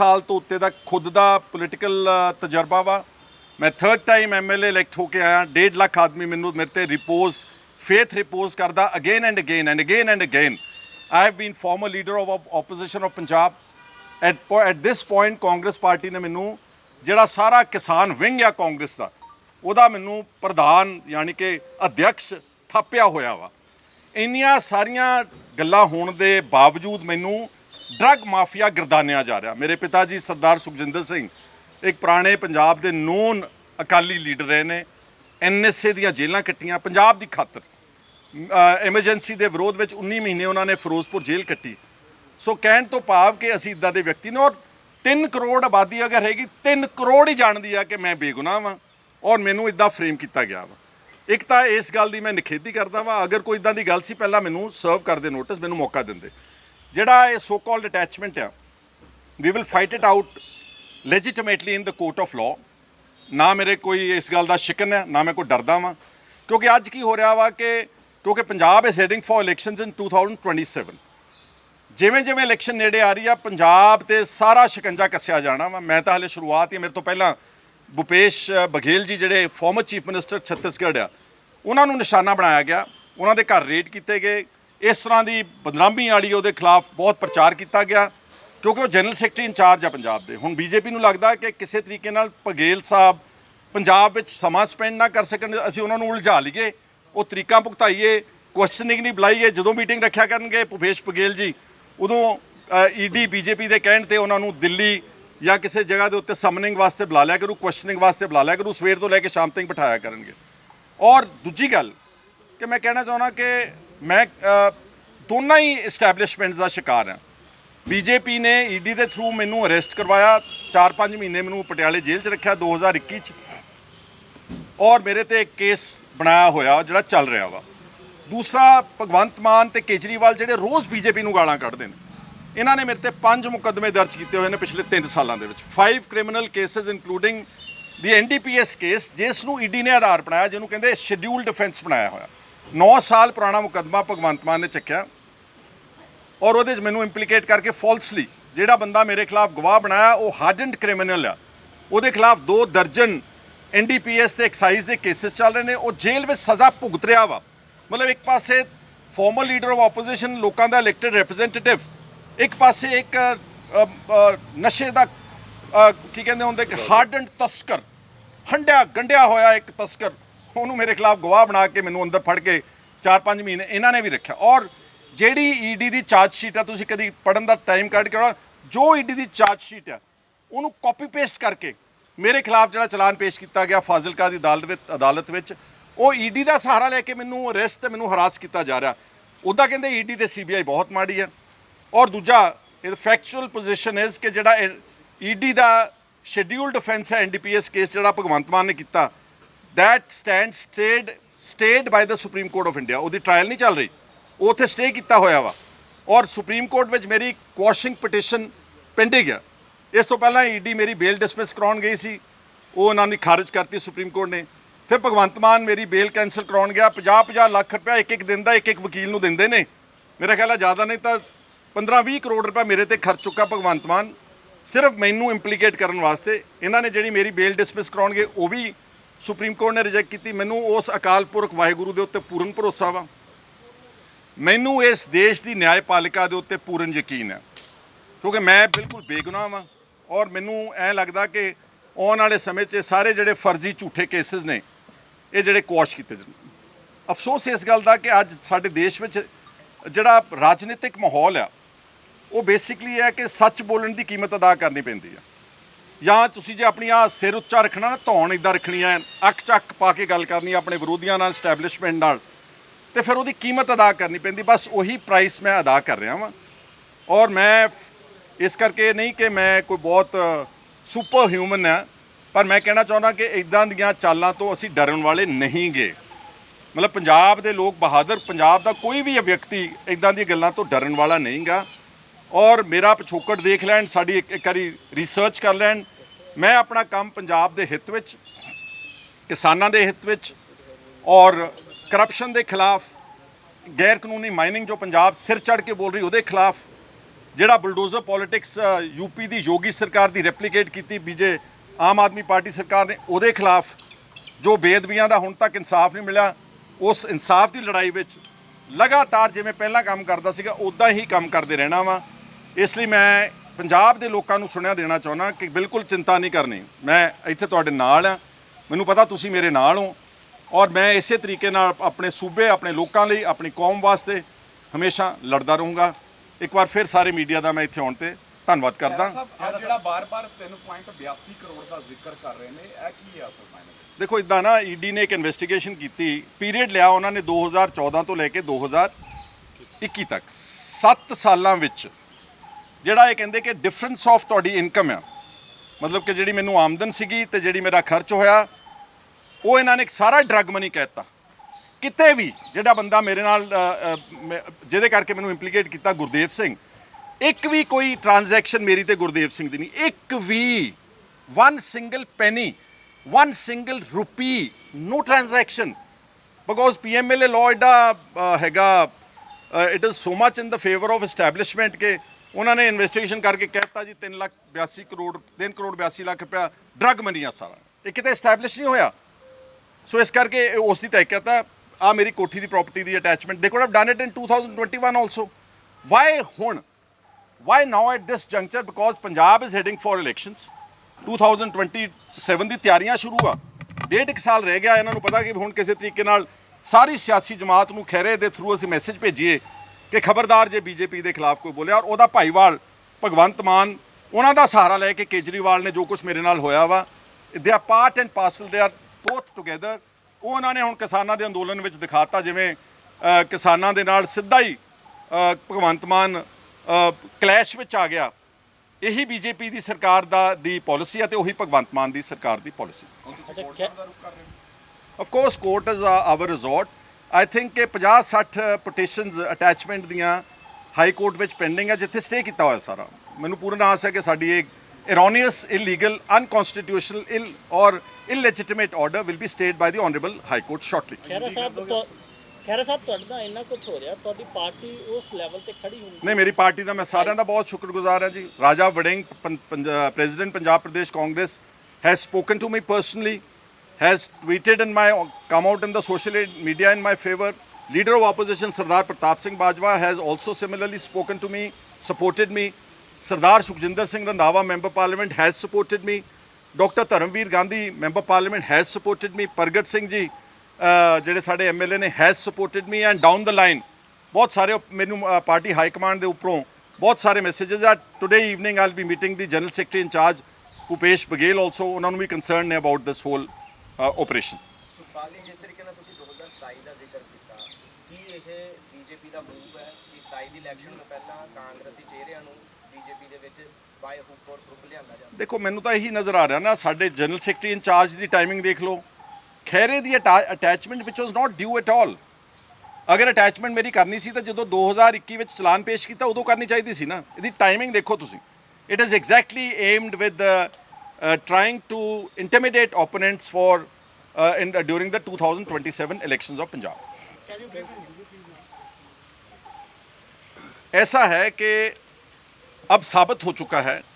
ਸਾਲ ਤੋਂ ਉੱਤੇ ਦਾ ਖੁਦ ਦਾ ਪੋਲੀਟੀਕਲ ਤਜਰਬਾ ਵਾ। ਮੈਂ ਥਰਡ ਟਾਈਮ ਐਮਐਲਏ ਇਲੈਕਟ ਹੋ ਕੇ ਆਇਆ। 1.5 ਲੱਖ ਆਦਮੀ ਮੈਨੂੰ ਮੇਰੇ ਤੇ ਰਿਪੋਜ਼ ਫੇਥ ਰਿਪੋਜ਼ ਕਰਦਾ again and again and again and again I have been former leader of opposition of Punjab at at this point Congress party ਨੇ ਮੈਨੂੰ ਜਿਹੜਾ ਸਾਰਾ ਕਿਸਾਨ ਵਿੰਗ ਆ ਕਾਂਗਰਸ ਦਾ, ਉਹਦਾ ਮੈਨੂੰ ਪ੍ਰਧਾਨ ਯਾਨੀ ਕਿ ਅਧਿਅਕਸ਼ ਥਾਪਿਆ ਹੋਇਆ ਵਾ। ਇੰਨੀਆਂ ਸਾਰੀਆਂ ਗੱਲਾਂ ਹੋਣ ਦੇ ਬਾਵਜੂਦ ਮੈਨੂੰ ਡਰੱਗ ਮਾਫੀਆ ਗਰਦਾਨਿਆ ਜਾ ਰਿਹਾ। ਮੇਰੇ ਪਿਤਾ ਜੀ ਸਰਦਾਰ ਸੁਖਜਿੰਦਰ ਸਿੰਘ, ਇੱਕ ਪੁਰਾਣੇ ਪੰਜਾਬ ਦੇ ਨੋਨ ਅਕਾਲੀ ਲੀਡਰ ਰਹੇ ਨੇ। ਐਨਐਸਏ ਦੀਆਂ ਜੇਲ੍ਹਾਂ ਕੱਟੀਆਂ ਪੰਜਾਬ ਦੀ ਖਾਤਰ। ਐਮਰਜੈਂਸੀ ਦੇ ਵਿਰੋਧ ਵਿੱਚ 19 ਮਹੀਨੇ ਉਹਨਾਂ ਨੇ ਫਿਰੋਜ਼ਪੁਰ ਜੇਲ੍ਹ ਕੱਟੀ। ਸੋ ਕਹਿਣ ਤੋਂ ਭਾਵ ਕਿ ਅਸੀਂ ਇਦਾਂ ਦੇ ਵਿਅਕਤੀ ਨੇ ਔਰ 3 ਕਰੋੜ ਆਬਾਦੀ ਅਗਰ ਹੈਗੀ 3 ਕਰੋੜ ਹੀ ਜਾਣਦੀ ਆ ਕਿ ਮੈਂ ਬੇਗੁਨਾਹ ਵਾਂ ਔਰ ਮੈਨੂੰ ਇਦਾਂ ਫਰੇਮ ਕੀਤਾ ਗਿਆ ਵਾ। ਇੱਕ ਤਾਂ ਇਸ ਗੱਲ ਦੀ ਮੈਂ ਨਿਖੇਧੀ ਕਰਦਾ ਵਾਂ, ਅਗਰ ਕੋਈ ਇਦਾਂ ਦੀ ਗੱਲ ਸੀ, ਪਹਿਲਾਂ ਮੈਨੂੰ ਸਰਵ ਕਰਦੇ ਨੋਟਿਸ ਮੈਨੂੰ ਮੌਕਾ ਦਿੰਦੇ। ਜਿਹੜਾ ਇਹ ਸੋ ਕਾਲਡ ਅਟੈਚਮੈਂਟ ਆ we will fight it out legitimately in the court of law ਨਾ ਮੇਰੇ ਕੋਈ ਇਸ ਗੱਲ ਦਾ ਸ਼ਿਕਨ ਹੈ, ਨਾ ਮੈਂ ਕੋਈ ਡਰਦਾ ਵਾਂ। ਕਿਉਂਕਿ ਅੱਜ ਕੀ ਹੋ ਰਿਹਾ ਵਾ ਕਿ, ਕਿਉਂਕਿ Punjab is heading for elections in 2027 ਜਿਵੇਂ ਜਿਵੇਂ ਇਲੈਕਸ਼ਨ ਨੇੜੇ ਆ ਰਹੀ ਆ, ਪੰਜਾਬ ਤੇ ਸਾਰਾ ਸ਼ਿਕੰਜਾ ਕੱਸਿਆ ਜਾਣਾ ਵਾ। ਮੈਂ ਤਾਂ ਹਲੇ ਸ਼ੁਰੂਆਤ ਹੀ, ਮੇਰੇ ਤੋਂ ਪਹਿਲਾਂ ਭੁਪੇਸ਼ ਬਘੇਲ ਜੀ ਜਿਹੜੇ ਫਾਰਮਰ ਚੀਫ ਮਿਨਿਸਟਰ ਛੱਤੀਸਗੜ੍ਹ ਆ, ਉਹਨਾਂ ਨੂੰ ਨਿਸ਼ਾਨਾ ਬਣਾਇਆ ਗਿਆ। ਉਹਨਾਂ ਦੇ ਘਰ ਰੇਡ ਕੀਤੇ ਗਏ। ਇਸ ਤਰ੍ਹਾਂ ਦੀ ਬਦਨਾਮੀ ਵਾਲੀ ਉਹਦੇ ਖਿਲਾਫ ਬਹੁਤ ਪ੍ਰਚਾਰ ਕੀਤਾ ਗਿਆ, ਕਿਉਂਕਿ ਉਹ ਜਨਰਲ ਸੈਕਟਰੀ ਇੰਚਾਰਜ ਆ ਪੰਜਾਬ ਦੇ। ਹੁਣ ਬੀਜੇਪੀ ਨੂੰ ਲੱਗਦਾ ਕਿ ਕਿਸੇ ਤਰੀਕੇ ਨਾਲ ਬਘੇਲ ਸਾਹਿਬ ਪੰਜਾਬ ਵਿੱਚ ਸਮਾਂ ਸਪੈਂਡ ਨਾ ਕਰ ਸਕਣ, ਅਸੀਂ ਉਹਨਾਂ ਨੂੰ ਉਲਝਾ ਲਈਏ, ਉਹ ਤਰੀਕਾ ਭੁਗਤਾਈਏ ਕੁਐਸਚਨਿੰਗ ਨਹੀਂ ਬੁਲਾਈਏ, ਜਦੋਂ ਮੀਟਿੰਗ ਰੱਖਿਆ ਕਰਨਗੇ, ਭੁਪੇਸ਼ ਬਘੇਲ ਜੀ, ਉਦੋਂ ਈਡੀ ਬੀਜੇਪੀ ਦੇ ਕਹਿਣ ਤੇ ਉਹਨਾਂ ਨੂੰ ਦਿੱਲੀ ਜਾਂ ਕਿਸੇ ਜਗ੍ਹਾ ਦੇ ਉੱਤੇ ਸਮਨਿੰਗ ਵਾਸਤੇ ਬੁਲਾ ਲਿਆ ਕਰੂ ਕੁਐਸਚਨਿੰਗ ਵਾਸਤੇ ਬੁਲਾ ਲਿਆ ਕਰੂ, ਸਵੇਰ ਤੋਂ ਲੈ ਕੇ ਸ਼ਾਮ ਤੱਕ ਬਿਠਾਇਆ ਕਰਨਗੇ। ਔਰ ਦੂਜੀ ਗੱਲ ਕਿ ਮੈਂ ਕਹਿਣਾ ਚਾਹੁੰਦਾ ਕਿ ਮੈਂ ਦੋਨਾਂ ਹੀ ਐਸਟੈਬਲਿਸ਼ਮੈਂਟਸ ਦਾ ਸ਼ਿਕਾਰ ਹਾਂ। ਬੀਜੇਪੀ ਨੇ ਈਡੀ ਦੇ ਥਰੂ ਮੈਨੂੰ ਅਰੈਸਟ ਕਰਵਾਇਆ 4-5 ਮਹੀਨੇ ਮੈਨੂੰ ਪਟਿਆਲੇ ਜੇਲ੍ਹ 'ਚ ਰੱਖਿਆ 2021 'ਚ। ਔਰ ਮੇਰੇ ਤੇ ਇੱਕ ਕੇਸ ਬਣਾਇਆ ਹੋਇਆ, ਜਿਹੜਾ ਚੱਲ ਰਿਹਾ ਵਾ। ਦੂਸਰਾ, ਭਗਵੰਤ ਮਾਨ ਤੇ ਕੇਜਰੀਵਾਲ ਜਿਹੜੇ ਰੋਜ਼ ਬੀਜੇਪੀ ਨੂੰ ਗਾਲਾਂ ਕੱਢਦੇ ਨੇ। ਇਹਨਾਂ ਨੇ ਮੇਰੇ ਤੇ ਪੰਜ ਮੁਕੱਦਮੇ ਦਰਜ ਕੀਤੇ ਹੋਏ ਨੇ ਪਿਛਲੇ 3 ਸਾਲਾਂ ਦੇ ਵਿੱਚ। 5 criminal cases including the NDPS case ਜਿਸ ਨੂੰ ਈਡੀ ਨੇ ਆਧਾਰ ਬਣਾਇਆ, ਜਿਹਨੂੰ ਕਹਿੰਦੇ ਸ਼ੈਡਿਊਲਡ ਡਿਫੈਂਸ ਬਣਾਇਆ ਹੋਇਆ। 9 ਸਾਲ ਪੁਰਾਣਾ ਮੁਕੱਦਮਾ ਭਗਵੰਤ ਮਾਨ ਨੇ ਚੱਕਿਆ ਔਰ ਉਹਦੇ 'ਚ ਮੈਨੂੰ ਇੰਪਲੀਕੇਟ ਕਰਕੇ ਫਾਲਸਲੀ ਜਿਹੜਾ ਬੰਦਾ ਮੇਰੇ ਖਿਲਾਫ ਗਵਾਹ ਬਣਾਇਆ, ਉਹ ਹਾਰਡਨਡ ਕ੍ਰਿਮੀਨਲ ਆ। ਉਹਦੇ ਖਿਲਾਫ ਦੋ ਦਰਜਨ ਐਨਡੀਪੀਐਸ ਤੇ ਐਕਸਾਈਜ਼ ਦੇ ਕੇਸਿਸ ਚੱਲ ਰਹੇ ਨੇ, ਉਹ ਜੇਲ੍ਹ ਵਿੱਚ ਸਜ਼ਾ ਭੁਗਤ ਰਿਹਾ ਵਾ। ਮਤਲਬ ਇੱਕ ਪਾਸੇ ਫਾਰਮਰ ਲੀਡਰ ਆਫ ਆਪੋਜੀਸ਼ਨ ਲੋਕਾਂ ਦਾ ਇਲੈਕਟਡ ਰਿਪਰੈਜ਼ੈਂਟੇਟਿਵ ਇੱਕ ਪਾਸੇ ਇੱਕ ਨਸ਼ੇ ਦਾ ਕੀ ਕਹਿੰਦੇ ਹੁੰਦੇ, ਇੱਕ ਹਾਰਡਨਡ ਤਸਕਰ ਹੰਡਿਆ ਗੰਡਿਆ ਹੋਇਆ ਇੱਕ ਤਸਕਰ। ਉਹਨੂੰ ਮੇਰੇ ਖਿਲਾਫ ਗਵਾਹ ਬਣਾ ਕੇ ਮੈਨੂੰ ਅੰਦਰ ਫੜ ਕੇ 4-5 ਮਹੀਨੇ ਇਹਨਾਂ ਨੇ ਵੀ ਰੱਖਿਆ। ਔਰ ਜਿਹੜੀ ਈਡੀ ਦੀ ਚਾਰਜ ਸ਼ੀਟ ਆ ਤੁਸੀਂ ਕਦੀ ਪੜਨ ਦਾ ਟਾਈਮ ਕੱਢ ਕੇ ਆਉਣਾ, ਜੋ ਈਡੀ ਦੀ ਚਾਰਜ ਸ਼ੀਟ ਆ ਉਹਨੂੰ ਕਾਪੀ ਪੇਸਟ ਕਰਕੇ ਮੇਰੇ ਖਿਲਾਫ ਜਿਹੜਾ ਚਲਾਨ ਪੇਸ਼ ਕੀਤਾ ਗਿਆ ਫਾਜ਼ਿਲਕਾ ਦੀ ਅਦਾਲਤ ਵਿੱਚ ਅਦਾਲਤ ਵਿੱਚ ਉਹ ਈਡੀ ਦਾ ਸਹਾਰਾ ਲੈ ਕੇ ਮੈਨੂੰ ਅਰੈਸਟ ਤੇ ਮੈਨੂੰ ਹਰਾਸ ਕੀਤਾ ਜਾ ਰਿਹਾ। ਉਹਦਾ ਕਹਿੰਦੇ ਈਡੀ ਤੇ ਸੀਬੀਆਈ ਬਹੁਤ ਮਾੜੀ ਹੈ ਔਰ ਦੂਜਾ ਇਹ ਫੈਕਚੁਅਲ ਪੋਜੀਸ਼ਨ ਇਜ਼ ਕਿ ਜਿਹੜਾ ਈਡੀ ਦਾ ਸ਼ੈਡਿਊਲਡ ਅਫੈਂਸ ਹੈ ਐਨਡੀਪੀਐਸ ਕੇਸ ਜਿਹੜਾ ਭਗਵੰਤ ਮਾਨ ਨੇ ਕੀਤਾ that stands stayed stayed by the supreme court of india. ਉਹਦੀ ਟ੍ਰਾਇਲ ਨਹੀਂ ਚੱਲ ਰਹੀ। ਉਹ ਉੱਥੇ ਸਟੇ ਕੀਤਾ ਹੋਇਆ ਵਾ। ਔਰ ਸੁਪਰੀਮ ਕੋਰਟ ਵਿੱਚ ਮੇਰੀ ਕੁਐਸ਼ਿੰਗ ਪਟੀਸ਼ਨ ਪੈਂਡਿੰਗ ਆ। ਇਸ ਤੋਂ ਪਹਿਲਾਂ ਈਡੀ ਮੇਰੀ ਬੇਲ ਡਿਸਮਿਸ ਕਰਾਉਣ ਗਈ ਸੀ। ਉਹ ਉਹਨਾਂ ਨੇ ਖਾਰਜ ਕਰਤੀ ਸੁਪਰੀਮ ਕੋਰਟ ਨੇ। ਫਿਰ ਭਗਵੰਤ ਮਾਨ ਮੇਰੀ ਬੇਲ ਕੈਨਸਲ ਕਰਾਉਣ ਗਿਆ। 50-50 ਲੱਖ ਰੁਪਇਆ ਇੱਕ ਇੱਕ ਦਿਨ ਦਾ ਇੱਕ ਇੱਕ ਵਕੀਲ ਨੂੰ ਦਿੰਦੇ ਨੇ। ਮੇਰਾ ਖਿਆਲ ਹੈ ਜ਼ਿਆਦਾ ਨਹੀਂ ਤਾਂ 15-20 ਕਰੋੜ ਰੁਪਇਆ ਮੇਰੇ ਤੇ ਖਰਚ ਚੁੱਕਾ ਭਗਵੰਤ ਮਾਨ। ਸਿਰਫ ਮੈਨੂੰ ਇੰਪਲੀਕੇਟ ਕਰਨ ਵਾਸਤੇ ਇਹਨਾਂ ਨੇ ਜਿਹੜੀ ਮੇਰੀ ਬੇਲ ਡਿਸਮਿਸ ਕਰਾਉਣਗੇ, ਉਹ ਵੀ ਸੁਪਰੀਮ ਕੋਰਟ ਨੇ ਰਿਜੈਕਟ ਕੀਤੀ। ਮੈਨੂੰ ਉਸ ਅਕਾਲ ਪੁਰਖ ਵਾਹਿਗੁਰੂ ਦੇ ਉੱਤੇ ਪੂਰਨ ਭਰੋਸਾ ਵਾ। ਮੈਨੂੰ ਇਸ ਦੇਸ਼ ਦੀ ਨਿਆਂਪਾਲਿਕਾ ਦੇ ਉੱਤੇ ਪੂਰਨ ਯਕੀਨ ਹੈ। ਕਿਉਂਕਿ ਮੈਂ ਬਿਲਕੁਲ ਬੇਗੁਨਾਹ ਵਾਂ ਔਰ ਮੈਨੂੰ ਐ ਲੱਗਦਾ ਕਿ ਆਉਣ ਵਾਲੇ ਸਮੇਂ 'ਚ ਸਾਰੇ ਜਿਹੜੇ ਫਰਜ਼ੀ ਝੂਠੇ ਕੇਸਿਸ ਨੇ, ਇਹ ਜਿਹੜੇ ਕੁਆਸ਼ ਕੀਤੇ ਜਾਣ। ਅਫਸੋਸ ਇਸ ਗੱਲ ਦਾ ਕਿ ਅੱਜ ਸਾਡੇ ਦੇਸ਼ ਵਿੱਚ ਜਿਹੜਾ ਰਾਜਨੀਤਿਕ ਮਾਹੌਲ ਆ, ਉਹ ਬੇਸਿਕਲੀ ਹੈ ਕਿ ਸੱਚ ਬੋਲਣ ਦੀ ਕੀਮਤ ਅਦਾ ਕਰਨੀ ਪੈਂਦੀ ਆ। ਜਾਂ ਤੁਸੀਂ ਜੇ ਆਪਣੀਆਂ ਸਿਰ ਉੱਚਾ ਰੱਖਣਾ ਨਾ, ਧੌਣ ਇਦਾਂ ਹੈ ਅੱਖ ਚੱਕ ਪਾ ਕੇ ਗੱਲ ਕਰਨੀ ਆ ਆਪਣੇ ਵਿਰੋਧੀਆਂ ਨਾਲ ਸਟੈਬਲਿਸ਼ਮੈਂਟ ਨਾਲ, ਤੇ ਫਿਰ ਉਹਦੀ ਕੀਮਤ ਅਦਾ ਕਰਨੀ ਪੈਂਦੀ। ਬਸ ਉਹੀ ਪ੍ਰਾਈਸ ਮੈਂ ਅਦਾ ਕਰ ਰਿਹਾ ਵਾਂ। ਔਰ ਮੈਂ ਇਸ ਕਰਕੇ ਨਹੀਂ ਕਿ ਮੈਂ ਕੋਈ ਬਹੁਤ ਸੁਪਰ ਹਿਊਮਨ ਹਾਂ ਪਰ ਮੈਂ ਕਹਿਣਾ ਚਾਹੁੰਦਾ ਕਿ ਇਦਾਂ ਦੀਆਂ ਚਾਲਾਂ ਤੋਂ ਅਸੀਂ ਡਰਨ ਵਾਲੇ ਨਹੀਂ ਗੇ। ਮਤਲਬ ਪੰਜਾਬ ਦੇ ਲੋਕ ਬਹਾਦਰ, ਪੰਜਾਬ ਦਾ ਕੋਈ ਵੀ ਵਿਅਕਤੀ ਇਦਾਂ ਦੀਆਂ ਗੱਲਾਂ ਤੋਂ ਡਰਨ ਵਾਲਾ ਨਹੀਂਗਾ ਔਰ ਮੇਰਾ ਪਿਛੋਕੜ ਦੇਖ ਲੈਣ, ਸਾਡੀ ਇੱਕ ਇੱਕ ਵਾਰੀ ਰਿਸਰਚ ਕਰ ਲੈਣ। ਮੈਂ ਆਪਣਾ ਕੰਮ ਪੰਜਾਬ ਦੇ ਹਿੱਤ ਵਿੱਚ, ਕਿਸਾਨਾਂ ਦੇ ਹਿੱਤ ਵਿੱਚ ਔਰ ਕਰਪਸ਼ਨ ਦੇ ਖਿਲਾਫ ਗੈਰ ਕਾਨੂੰਨੀ ਮਾਈਨਿੰਗ ਜੋ ਪੰਜਾਬ ਸਿਰ ਚੜ ਕੇ ਬੋਲ ਰਹੀ, ਉਹਦੇ ਖਿਲਾਫ ਜਿਹੜਾ ਬੁਲਡੋਜ਼ਰ ਪੋਲਿਟਿਕਸ ਯੂਪੀ ਦੀ ਯੋਗੀ ਸਰਕਾਰ ਦੀ ਰੈਪਲੀਕੇਟ ਕੀਤੀ ਬੀਜੇ ਆਮ ਆਦਮੀ ਪਾਰਟੀ ਸਰਕਾਰ ਨੇ, ਉਹਦੇ ਖਿਲਾਫ ਜੋ ਬੇਦਬੀਆਂ ਦਾ ਹੁਣ ਤੱਕ ਇਨਸਾਫ ਨਹੀਂ ਮਿਲਿਆ, ਉਸ ਇਨਸਾਫ ਦੀ ਲੜਾਈ ਵਿੱਚ ਲਗਾਤਾਰ ਜਿਵੇਂ ਪਹਿਲਾਂ ਕੰਮ ਕਰਦਾ ਸੀਗਾ ਉਦਾਂ ਹੀ ਕੰਮ ਕਰਦੇ ਰਹਿਣਾ ਵਾ। ਇਸ ਲਈ ਮੈਂ ਪੰਜਾਬ ਦੇ ਲੋਕਾਂ ਨੂੰ ਸੁਣਿਆ ਦੇਣਾ ਚਾਹੁੰਦਾ ਕਿ ਬਿਲਕੁਲ ਚਿੰਤਾ ਨਹੀਂ ਕਰਨੀ। ਮੈਂ ਇੱਥੇ ਤੁਹਾਡੇ ਨਾਲ ਆ ਮੈਨੂੰ ਪਤਾ ਤੁਸੀਂ ਮੇਰੇ ਨਾਲ ਹੋ ਔਰ ਮੈਂ ਇਸੇ ਤਰੀਕੇ ਨਾਲ ਆਪਣੇ ਸੂਬੇ ਆਪਣੇ ਲੋਕਾਂ ਲਈ ਆਪਣੀ ਕੌਮ ਵਾਸਤੇ ਹਮੇਸ਼ਾ ਲੜਦਾ ਰਹੂੰਗਾ। ਇੱਕ ਵਾਰ ਫਿਰ ਸਾਰੇ ਮੀਡੀਆ ਦਾ ਮੈਂ ਇੱਥੇ ਆਉਣ ਤੇ ਧੰਨਵਾਦ ਕਰਦਾ। ਜਿਹੜਾ ਬਾਰ-ਬਾਰ 3.82 ਕਰੋੜ ਦਾ ਜ਼ਿਕਰ ਕਰ ਰਹੇ ਨੇ ਇਹ ਕੀ ਹੈ ਅਸਲ ਮਾਇਨੇ ਦੇਖੋ ਇਦਾਂ ਨਾ ਈਡੀ ਨੇ ਇੱਕ ਇਨਵੈਸਟੀਗੇਸ਼ਨ ਕੀਤੀ। ਪੀਰੀਅਡ ਲਿਆ ਉਹਨਾਂ ਨੇ 2014 ਤੋਂ ਲੈ ਕੇ 2021 ਤੱਕ। 7 ਸਾਲਾਂ ਵਿੱਚ ਜਿਹੜਾ ਇਹ ਕਹਿੰਦੇ ਕਿ ਡਿਫਰੈਂਸ ਆਫ ਤੁਹਾਡੀ ਇਨਕਮ ਆ। ਮਤਲਬ ਕਿ ਜਿਹੜੀ ਮੈਨੂੰ ਆਮਦਨ ਸੀਗੀ ਤੇ ਜਿਹੜੀ ਮੇਰਾ ਖਰਚ ਹੋਇਆ ਉਹ ਇਹਨਾਂ ਨੇ ਸਾਰਾ ਡਰੱਗ ਮਨੀ ਕਹਿਤਾ ਕਿਤੇ ਵੀ ਜਿਹੜਾ ਬੰਦਾ ਮੇਰੇ ਨਾਲ ਮੈਂ- ਜਿਹਦੇ ਕਰਕੇ ਮੈਨੂੰ ਇੰਪਲੀਕੇਟ ਕੀਤਾ ਗੁਰਦੇਵ ਸਿੰਘ ਇੱਕ ਵੀ ਕੋਈ ਟ੍ਰਾਂਜੈਕਸ਼ਨ ਮੇਰੀ ਤੇ ਗੁਰਦੇਵ ਸਿੰਘ ਦੀ ਨਹੀਂ। ਇੱਕ ਵੀ one single penny one single rupee no transaction because PMLA law ਏਡਾ ਅ, ਹੈਗਾ it is so much in the favour of establishment ਕਿ ਉਹਨਾਂ ਨੇ ਇਨਵੈਸਟੀਗੇਸ਼ਨ ਕਰਕੇ ਕਹਿਤਾ ਜੀ 3 ਲੱਖ 82 ਕਰੋੜ 3 ਕਰੋੜ 82 ਲੱਖ ਰੁਪਇਆ ਡਰੱਗ ਮਨੀ ਆ ਸਾਰਾ। ਇਹ ਕਿਤੇ ਐਸਟੈਬਲਿਸ਼ ਨਹੀਂ ਹੋਇਆ। ਸੋ ਇਸ ਕਰਕੇ ਉਸ ਦੀ ਤਹਿਕੀਕਤ ਹੈ ਆ ਮੇਰੀ ਕੋਠੀ ਦੀ property the attachment they could have done it in 2021 also why ਹੁਣ? Why now at this juncture because Punjab is heading for elections 2027 ਦੀ ਤਿਆਰੀਆਂ ਸ਼ੁਰੂ ਆ। ਡੇਢ ਇੱਕ ਸਾਲ ਰਹਿ ਗਿਆ, ਇਹਨਾਂ ਨੂੰ ਪਤਾ ਕਿ ਹੁਣ ਕਿਸੇ ਤਰੀਕੇ ਨਾਲ ਸਾਰੀ ਸਿਆਸੀ ਜਮਾਤ ਨੂੰ ਖਹਿਰੇ ਦੇ ਥਰੂ ਅਸੀਂ ਮੈਸੇਜ ਭੇਜੀਏ। ਕਿ ਖਬਰਦਾਰ ਜੇ ਬੀਜੇਪੀ ਦੇ ਖਿਲਾਫ ਕੋਈ ਬੋਲਿਆ ਔਰ ਉਹਦਾ ਭਾਈਵਾਲ ਭਗਵੰਤ ਮਾਨ ਉਹਨਾਂ ਦਾ ਸਹਾਰਾ ਲੈ ਕੇ ਕੇਜਰੀਵਾਲ ਨੇ ਜੋ ਕੁਝ ਮੇਰੇ ਨਾਲ ਹੋਇਆ ਵਾ they are part and parcel they are both together ਉਹ ਉਹਨਾਂ ਨੇ ਹੁਣ ਕਿਸਾਨਾਂ ਦੇ ਅੰਦੋਲਨ ਵਿੱਚ ਦਿਖਾਤਾ ਜਿਵੇਂ ਕਿਸਾਨਾਂ ਦੇ ਨਾਲ ਸਿੱਧਾ ਹੀ ਭਗਵੰਤ ਮਾਨ ਕਲੈਸ਼ ਵਿੱਚ ਆ ਗਿਆ। ਇਹੀ ਬੀਜੇਪੀ ਦੀ ਸਰਕਾਰ ਦਾ ਦੀ ਪਾਲਿਸੀ ਹੈ ਤੇ ਉਹੀ ਭਗਵੰਤ ਮਾਨ ਦੀ ਸਰਕਾਰ ਦੀ policy. Of course court is our resort I think ਕਿ 50 60 ਪਟੀਸ਼ਨਸ ਅਟੈਚਮੈਂਟ ਦੀਆਂ ਹਾਈ ਕੋਰਟ ਵਿੱਚ ਪੈਂਡਿੰਗ ਹੈ ਜਿੱਥੇ ਸਟੇ ਕੀਤਾ ਹੋਇਆ ਸਾਰਾ। ਮੈਨੂੰ ਪੂਰਨ ਆਸ ਹੈ ਕਿ ਸਾਡੀ ਇਹ erroneous illegal unconstitutional ill or illegitimate order will be stayed by the honorable high court shortly Khaira Sahib Khaira ਸਾਹਿਬ ਤੁਹਾਡੇ ਇੰਨਾ ਕੁਝ ਹੋ ਰਿਹਾ ਤੁਹਾਡੀ ਪਾਰਟੀ ਉਸ ਲੈਵਲ ਤੇ ਖੜੀ ਹੁੰਦੀ ਨਹੀਂ ਮੇਰੀ ਪਾਰਟੀ ਦਾ ਮੈਂ ਸਾਰਿਆਂ ਦਾ ਬਹੁਤ ਸ਼ੁਕਰਗੁਜ਼ਾਰ ਹਾਂ ਜੀ। Raja Warring president Punjab Pradesh Congress has spoken to me personally has tweeted in my come out in the social media in my favor leader of opposition sardar pratap singh bajwa has also similarly spoken to me supported me sardar sukhjinder singh randhawa member parliament has supported me doctor Dharamvir Gandhi member parliament has supported me Pargat Singh ji ਅ, ਜਿਹੜੇ ਸਾਡੇ MLA ਨੇ has supported me and down the line ਬਹੁਤ ਸਾਰੇ ਉਪ- ਮੈਨੂੰ ਅ, party high command ਦੇ ਉੱਪਰੋਂ ਬਹੁਤ ਸਾਰੇ ਮੈਸੇजेस ਆ today evening I'll be meeting the general secretary incharge Bhupesh Baghel also ਉਹਨਾਂ ਨੂੰ ਵੀ ਕੰਸਰਨ ਨੇ about this whole operation Sukhpal ji ਜਿਸ ਤਰੀਕੇ ਨਾਲ ਤੁਸੀਂ 2027 ਦਾ ਜ਼ਿਕਰ ਕੀਤਾ ਕੀ ਇਹ ਬੀਜੇਪੀ ਦਾ ਮੂਵ ਹੈ? ਕਿ 27 ਦੀ ਇਲੈਕਸ਼ਨ ਤੋਂ ਪਹਿਲਾਂ ਕਾਂਗਰਸੀ ਚਿਹਰਿਆਂ ਨੂੰ ਬੀਜੇਪੀ ਦੇ ਵਿੱਚ ਬਾਈ ਹੁੱਕ ਔਰ ਗਰੁੱਪ ਲਿਆਂਦਾ ਜਾਂਦਾ ਦੇਖੋ ਮੈਨੂੰ ਤਾਂ ਇਹੀ ਨਜ਼ਰ ਆ ਰਿਹਾ ਨਾ ਸਾਡੇ ਜਨਰਲ ਸੈਕਟਰੀ ਇੰਚਾਰਜ ਦੀ ਟਾਈਮਿੰਗ ਦੇਖ ਲਓ। ਖੈਰੇ ਦੀ attachment which was not due at all ਅਗਰ ਅਟੈਚਮੈਂਟ ਮੇਰੀ ਕਰਨੀ ਸੀ ਤਾਂ ਜਦੋਂ 2021 ਵਿੱਚ ਚਲਾਨ ਪੇਸ਼ ਕੀਤਾ ਉਦੋਂ ਕਰਨੀ ਚਾਹੀਦੀ ਸੀ ਨਾ। ਇਹਦੀ ਟਾਈਮਿੰਗ ਦੇਖੋ ਤੁਸੀਂ। It is exactly aimed with trying to intimidate opponents for in during the 2027 elections of Punjab ऐसा है कि अब साबित हो चुका है